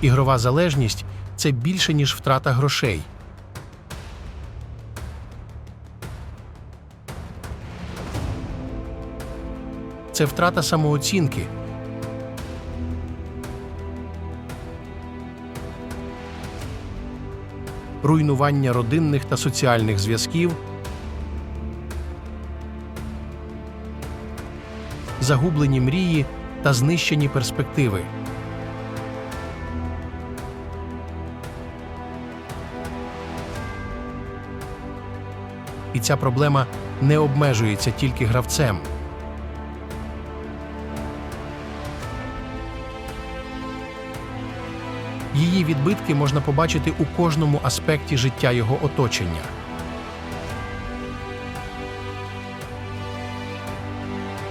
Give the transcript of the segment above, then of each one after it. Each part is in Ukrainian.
Ігрова залежність це більше, ніж втрата грошей. Це втрата самооцінки. Руйнування родинних та соціальних зв'язків, загублені мрії та знищені перспективи. І ця проблема не обмежується тільки гравцем. Її відбитки можна побачити у кожному аспекті життя його оточення.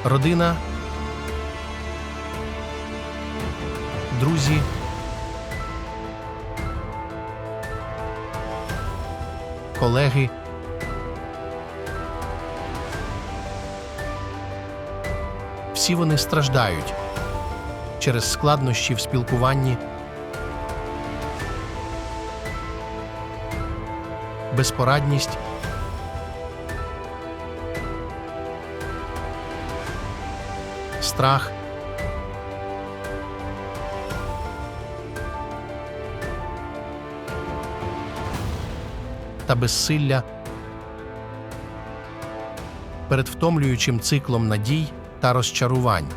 Родина, друзі, колеги. Всі вони страждають через складнощі в спілкуванні, безпорадність, страх, та безсилля перед втомлюючим циклом надій та розчарувань.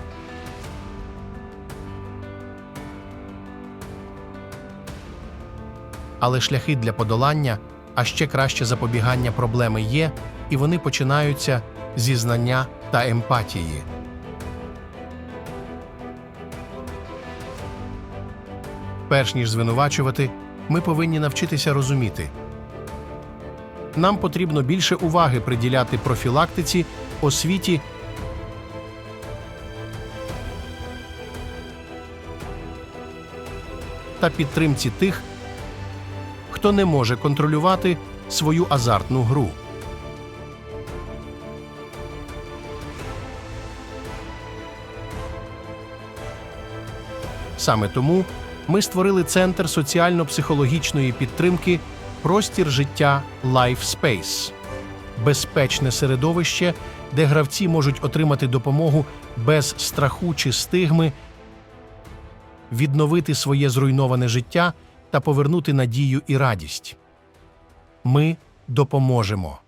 Але шляхи для подолання, а ще краще запобігання проблеми є, і вони починаються зі знання та емпатії. Перш ніж звинувачувати, ми повинні навчитися розуміти. Нам потрібно більше уваги приділяти профілактиці, освіті та підтримці тих, хто не може контролювати свою азартну гру. Саме тому ми створили Центр соціально-психологічної підтримки Простір життя Life Space – безпечне середовище, де гравці можуть отримати допомогу без страху чи стигми, відновити своє зруйноване життя та повернути надію і радість. Ми допоможемо.